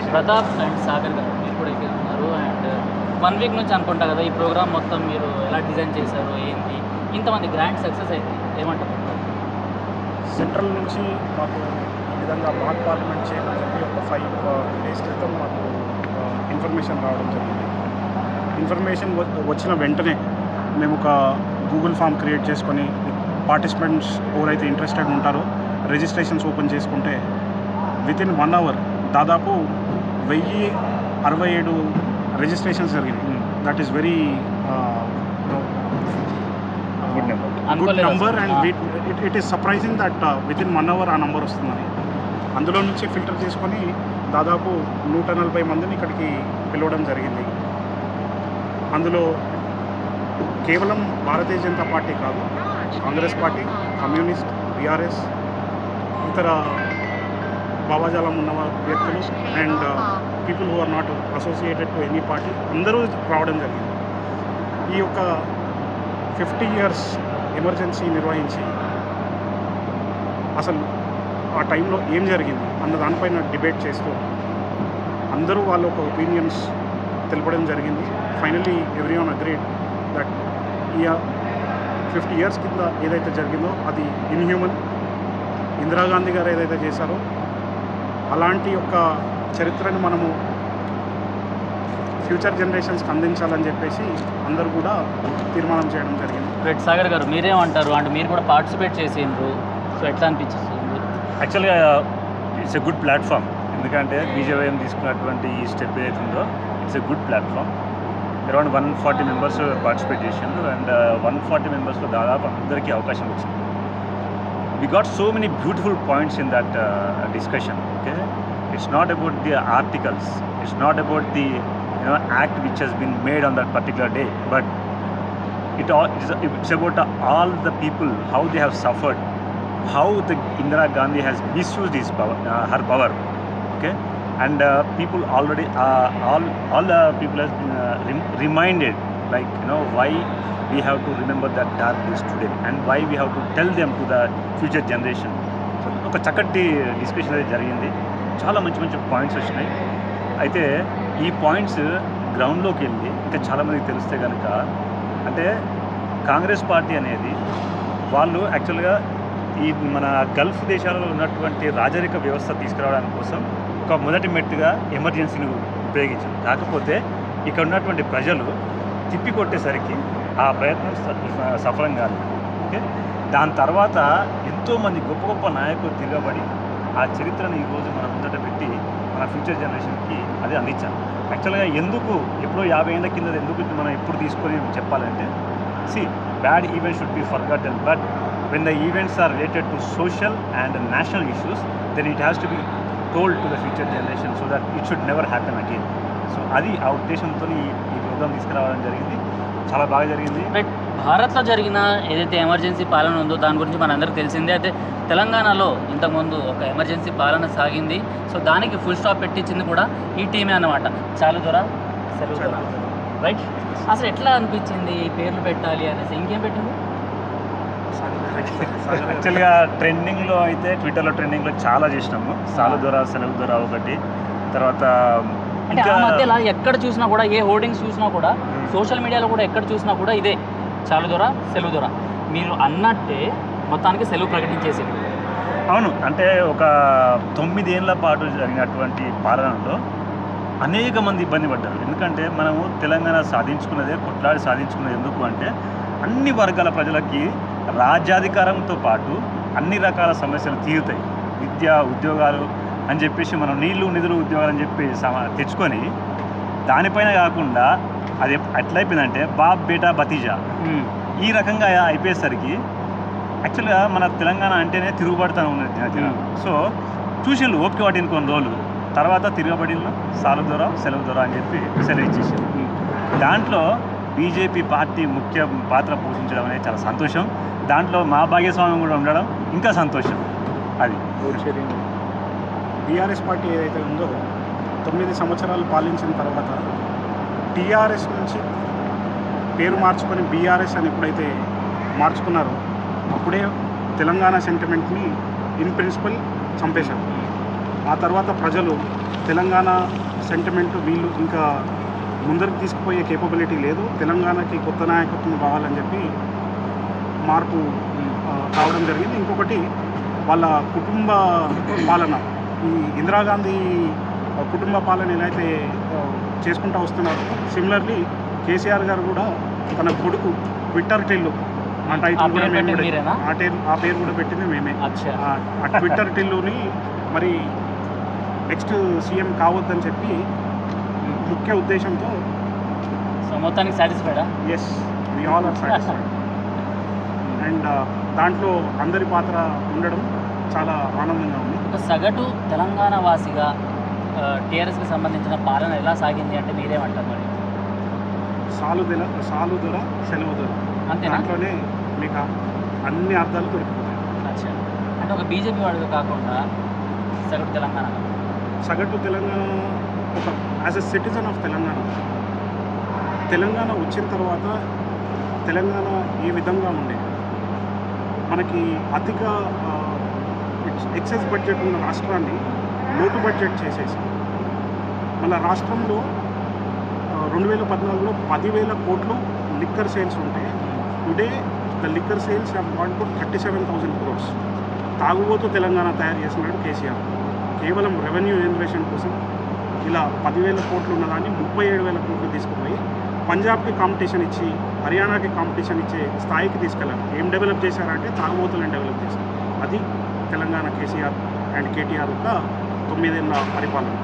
Venkatesh Pratap and Sagar గారు మీరు కూడా ఇక్కడ ఉన్నారు అండ్ వన్ వీక్ నుంచి అనుకుంటా కదా ఈ ప్రోగ్రామ్ మొత్తం మీరు ఎలా డిజైన్ చేశారు ఏంటి? ఇంతమంది గ్రాండ్ సక్సెస్ అయింది ఏమంటారు? సెంట్రల్ నుంచి మాకు ఈ విధంగా మాక్ పార్లమెంట్ చేయమని చెప్పి ఒక ఫైవ్ డేస్ క్రితం మాకు uh, ఇన్ఫర్మేషన్ రావడం జరిగింది. ఇన్ఫర్మేషన్ వచ్చిన వెంటనే మేము ఒక గూగుల్ ఫామ్ క్రియేట్ చేసుకొని పార్టిసిపెంట్స్ ఎవరైతే ఇంట్రెస్టెడ్ ఉంటారో రిజిస్ట్రేషన్స్ ఓపెన్ చేసుకుంటే వితిన్ వన్ అవర్ దాదాపు వెయ్యి అరవై ఏడు రిజిస్ట్రేషన్స్ జరిగినాయి. That is very good number. And. It it is surprising that with in one hour ah. Number వస్తుందని. అందులో నుంచి ఫిల్టర్ చేసుకొని దాదాపు నూట నలభై మందిని ఇక్కడికి పిలవడం జరిగింది. అందులో కేవలం భారతీయ జనతా పార్టీ కాదు కాంగ్రెస్ పార్టీ కమ్యూనిస్ట్ బీఆర్ఎస్ ఇతర భావాజాలం ఉన్న వ్యక్తులు and people who are not associated to any party అందరూ రావడం జరిగింది. ఈ యొక్క ఫిఫ్టీ ఇయర్స్ ఎమర్జెన్సీ నిర్వహించి అసలు ఆ టైంలో ఏం జరిగింది అన్న దానిపైన డిబేట్ చేస్తూ అందరూ వాళ్ళ ఒక ఒపీనియన్స్ తెలపడం జరిగింది. Finally every one agreed that ఈ ఫిఫ్టీ ఇయర్స్ కింద ఏదైతే జరిగిందో అది ఇన్హ్యూమన్ ఇందిరాగాంధీ గారు ఏదైతే చేశారో అలాంటి యొక్క చరిత్రని మనము ఫ్యూచర్ జనరేషన్స్కి అందించాలని చెప్పేసి అందరూ కూడా తీర్మానం చేయడం జరిగింది. రైట్ సాగర్ గారు మీరేమంటారు? అంటే మీరు కూడా పార్టిసిపేట్ చేసిండ్రు. సో ఎట్లా అనిపించింది? యాక్చువల్గా ఇట్స్ ఎ గుడ్ ప్లాట్ఫామ్. ఎందుకంటే బీజేవైఎం తీసుకున్నటువంటి ఈ స్టెప్ ఏదైతే ఉందో it's a good platform. Around one forty members participate చేసిండ్రు. అండ్ వన్ ఫార్టీ మెంబర్స్లో దాదాపు అందరికీ అవకాశం వచ్చింది. we got so many beautiful points in that uh, discussion. Okay, it's not about the articles. It's not about the you know act which has been made on that particular day, but it all it's about all the people how they have suffered, how the Indira Gandhi has misused his power, uh, her power. Okay, and uh, people already uh, all all the people has been uh, reminded like you know why we have to remember that dark days today and why we have to tell them to the future generation. ఒక చక్కటి discussion అయితే జరిగింది. చాలా మంచి మంచి points వచ్చినాయి. అయితే ఈ పాయింట్స్ గ్రౌండ్లోకి వెళ్ళి ఇంకా చాలామందికి తెలిస్తే కనుక అంటే కాంగ్రెస్ పార్టీ అనేది వాళ్ళు యాక్చువల్గా ఈ మన గల్ఫ్ దేశాలలో ఉన్నటువంటి రాజరిక వ్యవస్థ తీసుకురావడానికి కోసం ఒక మొదటి మెట్టుగా ఎమర్జెన్సీని ఉపయోగించారు. కాకపోతే ఇక్కడ ఉన్నటువంటి ప్రజలు తిప్పి కొట్టేసరికి ఆ ప్రయత్నం స- సఫలం కాదు ఓకే? దాని తర్వాత ఎంతోమంది గొప్ప గొప్ప నాయకులు తిరగబడి ఆ చరిత్రను ఈరోజు మన ముందట పెట్టి మన ఫ్యూచర్ జనరేషన్కి అది అందించాను యాక్చువల్గా ఎందుకు ఎప్పుడో యాభై ఏళ్ళ కింద ఎందుకు మనం ఎప్పుడు తీసుకొని చెప్పాలంటే see bad event should be forgotten but when the events are related to social and national issues then it has to be told to the future generation so that it should never happen again so అది ఆ ఉద్దేశంతో programme తీసుకురావడం జరిగింది. చాలా బాగా జరిగింది. Right భారత్లో జరిగిన ఏదైతే ఎమర్జెన్సీ పాలన ఉందో దాని గురించి మనందరికీ తెలిసిందే. అయితే తెలంగాణలో ఇంతకుముందు ఒక ఎమర్జెన్సీ పాలన సాగింది. సో దానికి ఫుల్ స్టాప్ పెట్టించింది కూడా ఈ టీమే అన్నమాట. చాలు దొర సెలవు రైట్ అసలు ఎట్లా అనిపించింది ఈ పేర్లు పెట్టాలి అనేసి? ఇంకేం పెట్టింది యాక్చువల్గా ట్రెండింగ్లో అయితే ట్విట్టర్లో ట్రెండింగ్లో చాలా చేసినాము. సాలు దొర సెలవు దొర ఒకటి. తర్వాత అంటే ఆ మధ్యలో ఎక్కడ చూసినా కూడా ఏ హోర్డింగ్స్ చూసినా కూడా సోషల్ మీడియాలో కూడా ఎక్కడ చూసినా కూడా ఇదే. చాలు దొర సెలవు దొర మీరు అన్నట్టే మొత్తానికి సెలవు ప్రకటించేసింది. అవును అంటే ఒక తొమ్మిదేళ్ళ పాటు జరిగినటువంటి పాలనలో అనేక మంది ఇబ్బంది పడ్డారు. ఎందుకంటే మనము తెలంగాణ సాధించుకున్నదే కొట్లాడి సాధించుకున్నది ఎందుకు అంటే అన్ని వర్గాల ప్రజలకి రాజ్యాధికారంతో పాటు అన్ని రకాల సమస్యలు తీరుతాయి. విద్య ఉద్యోగాలు అని చెప్పేసి మనం నీళ్ళు నిధులు ఉద్యోగాలు అని చెప్పి సమ తెచ్చుకొని దానిపైన కాకుండా అది ఎట్లయిపోయిందంటే బాబ్ బేటా భతీజా. ఈ రకంగా అయిపోయేసరికి యాక్చువల్గా మన తెలంగాణ అంటేనే తిరుగుబడతాను ఉన్నది. సో చూసిండ్రు ఓపిక పట్టింది కొన్ని రోజులు. తర్వాత తిరగబడిన సాలు దొర సెలవు దొర అని చెప్పి సెలవు ఇచ్చేసారు దాంట్లో బీజేపీ పార్టీ ముఖ్య పాత్ర పోషించడం అనేది చాలా సంతోషం. దాంట్లో మా భాగస్వామ్యం కూడా ఉండడం ఇంకా సంతోషం. అది. బీఆర్ఎస్ పార్టీ ఏదైతే ఉందో తొమ్మిది సంవత్సరాలు పాలించిన తర్వాత టీఆర్ఎస్ నుంచి పేరు మార్చుకొని బీఆర్ఎస్ అని ఎప్పుడైతే మార్చుకున్నారో అప్పుడే తెలంగాణ సెంటిమెంట్ని ఇన్ ప్రిన్సిపల్ చంపేశారు. ఆ తర్వాత ప్రజలు తెలంగాణ సెంటిమెంట్ వీళ్ళు ఇంకా ముందరికి తీసుకుపోయే కేపబిలిటీ లేదు తెలంగాణకి కొత్త నాయకత్వం కావాలని చెప్పి మార్పు రావడం జరిగింది. ఇంకొకటి వాళ్ళ కుటుంబ పాలన ఈ ఇందిరాగాంధీ కుటుంబ పాలన ఎలా అయితే ఆ, చేసుకుంటూ వస్తున్నారు సిమిలర్లీ కేసీఆర్ గారు కూడా తన కొడుకు ట్విట్టర్ టిల్లు ఆ ఆ టైటిల్ కూడా పేరు మేము? ఆ టైర్ ఆ పేరు కూడా పెట్టింది మేమే. ఆ ట్విట్టర్ టిల్లుని మరి నెక్స్ట్ సీఎం కావద్దని చెప్పి ముఖ్య ఉద్దేశంతో సో మొత్తానికి సాటిస్ఫైడా yes we all are satisfied and దాంట్లో అందరి పాత్ర ఉండడం చాలా ఆనందంగా ఉంది. సగటు తెలంగాణ వాసిగా టీఆర్ఎస్కి సంబంధించిన పాలన ఎలా సాగింది అంటే మీరేమంటారు మరి? సాలు దొర సాలు దొర సెలవు దొర. అంతేనా? దాంట్లోనే మీకు అన్ని అర్థాలు దొరికిపోతాయి. అచ్చా. అంటే ఒక బీజేపీ వాడుగా కాకుండా సగటు తెలంగాణ. సగటు తెలంగాణ ఒక as a citizen of Telangana. Telangana వచ్చిన తర్వాత తెలంగాణ ఏ విధంగా ఉండే? మనకి అధిక ఎక్సెస్ బడ్జెట్ ఉన్న రాష్ట్రాన్ని లోటు బడ్జెట్ చేసేసి మన రాష్ట్రంలో రెండు వేల పద్నాలుగులో పదివేల కోట్లు లిక్కర్ సేల్స్ ఉంటే today the liquor sales have gone to thirty seven thousand crores తాగుబోతు తెలంగాణ తయారు చేస్తున్నాడు కేసీఆర్. కేవలం రెవెన్యూ జనరేషన్ కోసం ఇలా పదివేల కోట్లు ఉన్నదాన్ని ముప్పై ఏడు వేల కోట్లు తీసుకుపోయి పంజాబ్కి కాంపిటీషన్ ఇచ్చి హర్యానాకి కాంపిటీషన్ ఇచ్చే స్థాయికి తీసుకెళ్ళారు ఏం డెవలప్ చేశారంటే తాగుబోతులను డెవలప్ చేశారు. అది తెలంగాణ కేసీఆర్ అండ్ కేటీఆర్ యొక్క తొమ్మిదేళ్ళ పరిపాలన.